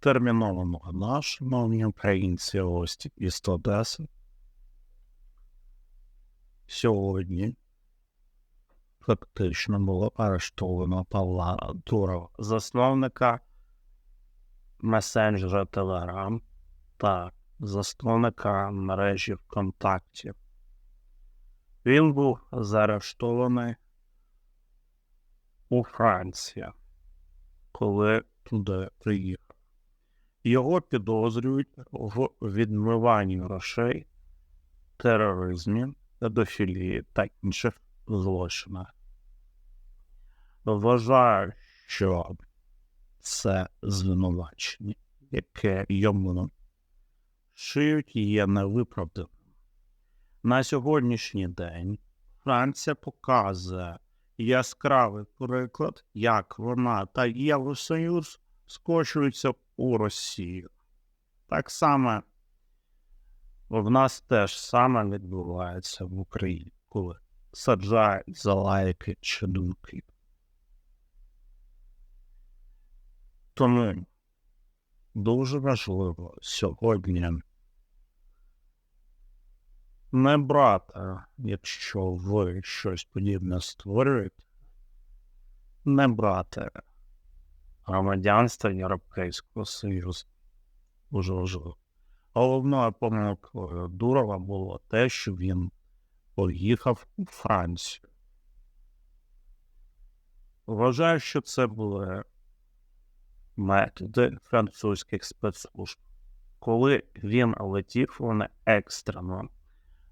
терміновано на шановні українці гості із Одеси. Сьогодні фактично було арештовано Павла Дурова, засновника месенджера Telegram та засновника мережі ВКонтакті. Він був заарештований у Франції, коли туди приїхав. Його підозрюють в відмиванні грошей, тероризмі, педофілії та інших злочинах. Вважаю, що це звинувачення, яке йому шиють, є невиправданим. На сьогоднішній день Франція показує яскравий приклад, як вона та Євросоюз скочуються у Росію. Так само в нас теж саме відбувається в Україні, коли саджають за лайки чи думки. Тому дуже важливо сьогодні не брати, якщо ви щось подібне створюєте, не брати громадянства Європейського Союзу. Дуже важливо. Головною помилкою Дурова було те, що він поїхав у Францію. Вважаю, що це були методи французьких спецслужб. Коли він летів, вони екстрено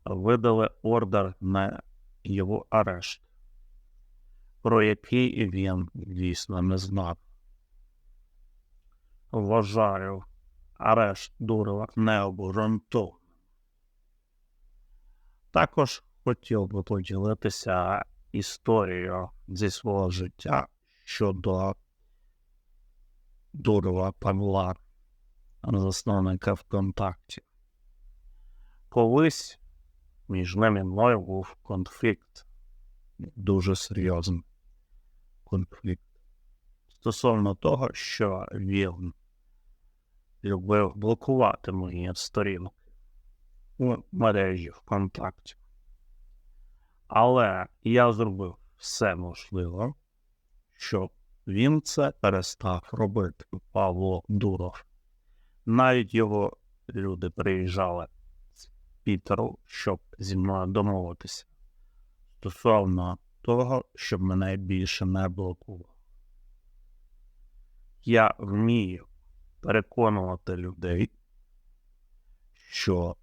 видали ордер на його арешт, про який він дійсно не знав. Вважаю арешт Дурова необґрунтованим. Також хотів би поділитися історією зі свого життя щодо Дурова Павла, засновника ВКонтакті. Колись між ним і мною був конфлікт, дуже серйозний конфлікт. Стосовно того, що він любив блокувати мої сторінки у мережі ВКонтакті. Але я зробив все можливе, щоб він це перестав робити, Павло Дуров. Навіть його люди приїжджали з Пітеру, щоб зі мною домовитися стосовно того, щоб мене більше не блокував. Я вмію переконувати людей, що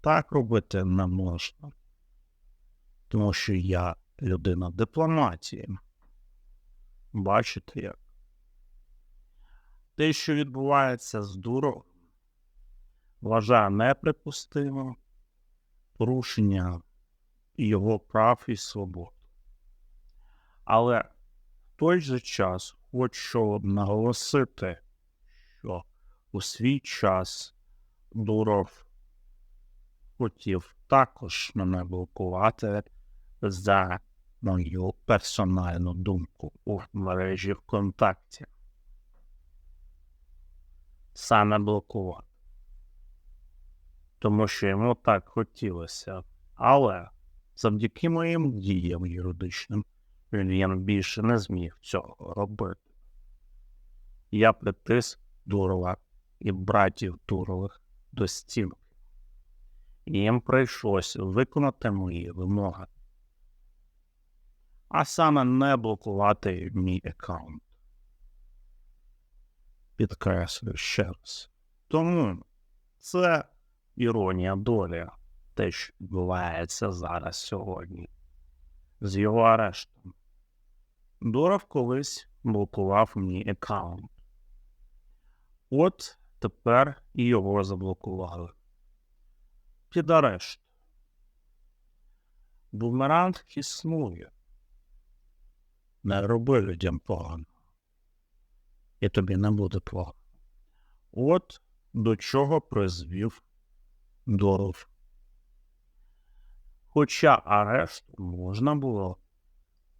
так робити не можна, тому що я людина дипломатії. Бачите як? Те, що відбувається з Дуровим, вважаю неприпустимим порушення його прав і свобод. Але в той же час хочу наголосити, що у свій час Дуров хотів також мене блокувати за мою персональну думку у мережі ВКонтакті. Саме блокувати. Тому що йому так хотілося. Але завдяки моїм діям юридичним він більше не зміг цього робити. Я притис Дурова і братів Дурових до стінки. Їм прийшлося виконати мої вимоги а саме не блокувати мій аккаунт. Підкреслюю ще раз. Тому це іронія долі, те, що відбувається зараз сьогодні. З його арештом. Доров колись блокував мій аккаунт. От тепер і його заблокували. Під арешт. Бумеранг існує не роби людям погано. І тобі не буде погано. От до чого призвів Доров. Хоча арешт можна було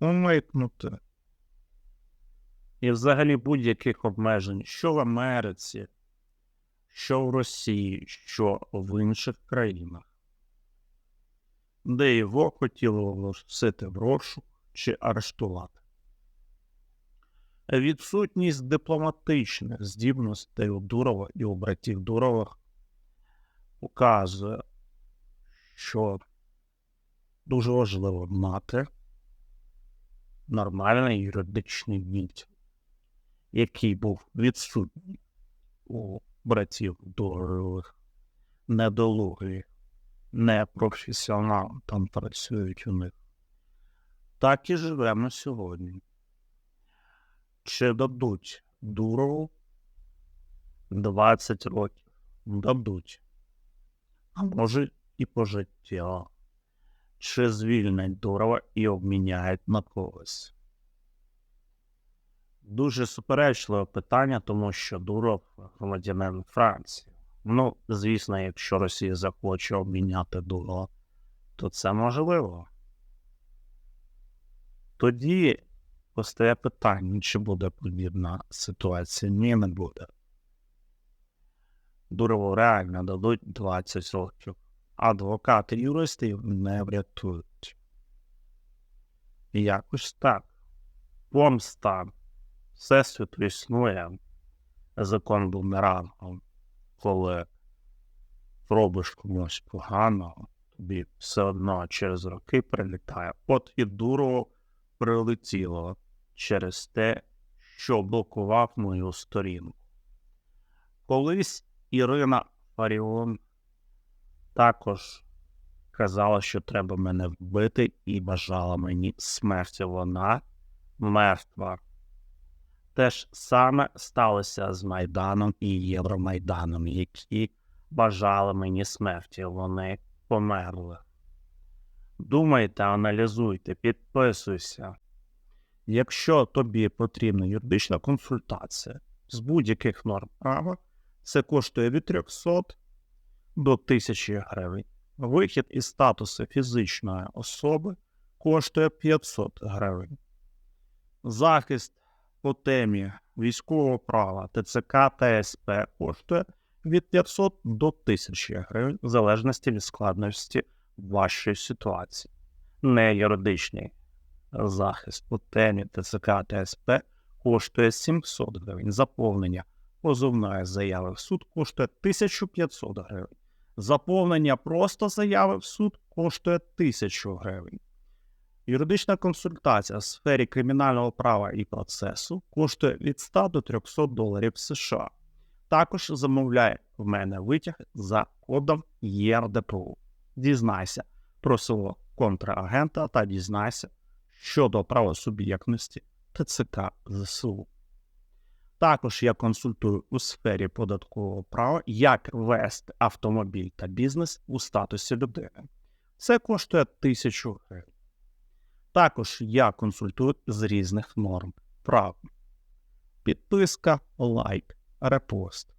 умикнути. І взагалі будь-яких обмежень, що в Америці, що в Росії, що в інших країнах, де його хотіли оголосити в розшук чи арештувати. Відсутність дипломатичних здібностей у Дурова і у братів Дурових указує, що дуже важливо мати нормальний юридичний відділ, який був відсутній у братів Дурових, недолугі, непрофесіонали там працюють у них. Так і живемо сьогодні. Чи дадуть Дурову 20 років? Дадуть. А може і пожиття. Чи звільнять Дурова і обміняють на когось? Дуже суперечливе питання, тому що Дуров громадянин Франції. Ну, звісно, якщо Росія захоче обміняти Дурова, то це можливо. Тоді постає питання, чи буде подібна ситуація. Ні, не буде. Дурову реально дадуть 20 років. Адвокати юристів не врятують. Якось так. Помста Всесвіту існує. Закон бумерангом, коли робиш комусь поганого, тобі все одно через роки прилітає. От і Дурово прилетіло через те, що блокував мою сторінку. Колись Ірина Фаріон також казала, що треба мене вбити, і бажала мені смерті. Вона мертва. Те ж саме сталося з Майданом і Євромайданом, які бажали мені смерті. Вони померли. Думайте, аналізуйте, підписуйся. Якщо тобі потрібна юридична консультація з будь-яких норм права, це коштує від 300 до 1000 гривень. Вихід із статусу фізичної особи коштує 500 гривень. Захист по темі військового права ТЦК та СП коштує від 500 до 1000 гривень, в залежності від складності вашої ситуації. Не юридичний захист по темі ТЦК та СП коштує 700 гривень. Заповнення позовної заяви в суд коштує 1500 гривень. Заповнення просто заяви в суд коштує 1000 гривень. Юридична консультація в сфері кримінального права і процесу коштує від 100 до 300 доларів США. Також замовляє в мене витяг за кодом ЄРДПУ. Дізнайся про свого контрагента та дізнайся щодо правосуб'єктності ТЦК ЗСУ. Також я консультую у сфері податкового права, як вести автомобіль та бізнес у статусі людини. Це коштує 1000 гривень. Також я консультую з різних норм права. Підписка, лайк, репост.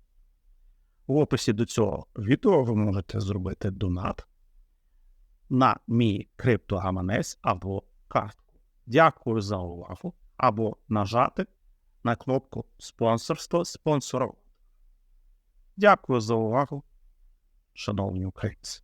В описі до цього відео ви можете зробити донат на мій криптогаманець або картку. Дякую за увагу. Або нажати на кнопку спонсорство спонсорувати. Дякую за увагу, шановні українці.